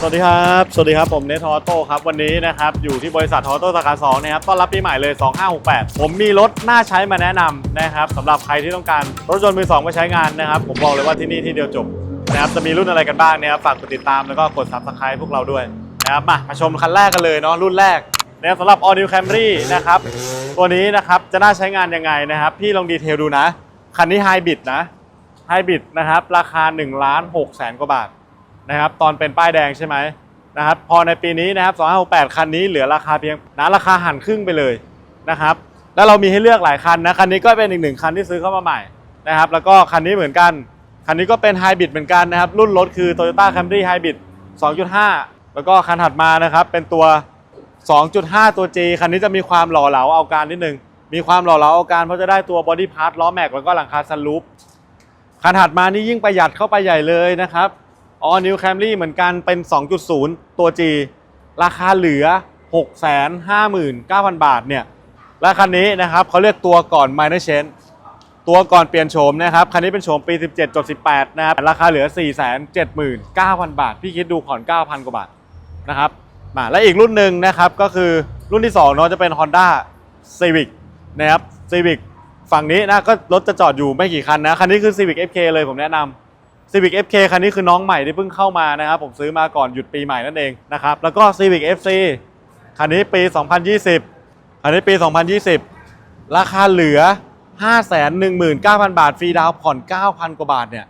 สวัสดีครับ สวัสดีครับ ผมเนทออโต้ครับ วันนี้นะครับ อยู่ที่บริษัททออโต้สาขา2นะครับ ต้อนรับปีใหม่เลย 2568 ผมมีรถน่าใช้มาแนะนำนะครับสำหรับใครที่ต้องการรถยนต์มือสองมาใช้งานนะครับ ผมบอกเลยว่าที่นี่ที่เดียวจบนะครับ จะมีรุ่นอะไรกันบ้างเนะครับ ฝากกดติดตามแล้วก็กด subscribe พวกเราด้วยนะครับ มา มาชมคันแรกกันเลยเนาะ รุ่นแรกนะครับสำหรับ All New Camry นะครับ ตัวนี้นะครับ จะน่าใช้งานยังไงนะครับ พี่ลองดีเทลดูนะ คันนี้ไฮบริดนะ ไฮบริดนะครับ ราคา1ล้าน6แสนกว่าบาท นะครับตอนเป็นป้ายแดงใช่ไหมนะครับพอในปีนี้นะครับ2568คันนี้เหลือราคาเพียงนะราคาหันครึ่งไปเลยนะครับแล้วเรามีให้เลือกหลายคันนะคันนี้ก็เป็นอีกหนึ่งคันที่ซื้อเข้ามาใหม่นะครับแล้วก็คันนี้เหมือนกัน คันนี้ก็เป็นไฮบริดเหมือนกันนะครับรุ่นรถคือ Toyota Camry Hybrid 2.5 แล้วก็คันถัดมานะครับเป็นตัว 2.5 ตัว G คันนี้จะมีความหล่อเหลาเอาการนิดนึงมีความหล่อเหลาเอาการเพราะจะได้ตัวบอดี้พาร์ทล้อแม็กแล้วก็หลังคาซันรูฟคันถัดมานี่ยิ่งประหยัดเข้าไปใหญ่เลยนะครับ All New Camry เหมือนกันเป็น 2.0 ตัว G ราคาเหลือ 659,000 บาทเนี่ยและคันนี้นะครับเขาเรียกตัวก่อน Minor Change ตัวก่อนเปลี่ยนโฉมนะครับ คันนี้เป็นโฉมปี 17.18 นะครับ ราคาเหลือ 479,000 บาท พี่คิดดูผ่อน 9,000 กว่าบาทนะครับมาและอีกรุ่นหนึ่งนะครับก็คือรุ่นที่2เนาะจะเป็น Honda Civic นะครับ Civic ฝั่งนี้นะก็รถจะจอดอยู่ไม่กี่คันนะ คันนี้คือ Civic FK เลยผมแนะนำ Civic FK คันนี้คือน้องใหม่ที่เพิ่งเข้ามานะครับ ผมซื้อมาก่อนหยุดปีใหม่นั่นเองนะครับ แล้วก็ Civic FC คันนี้ปี 2020 คันนี้ปี 2020 ราคาเหลือ 519,000 บาท ฟรีดาวน์ผ่อน 9,000 กว่าบาทเนี่ย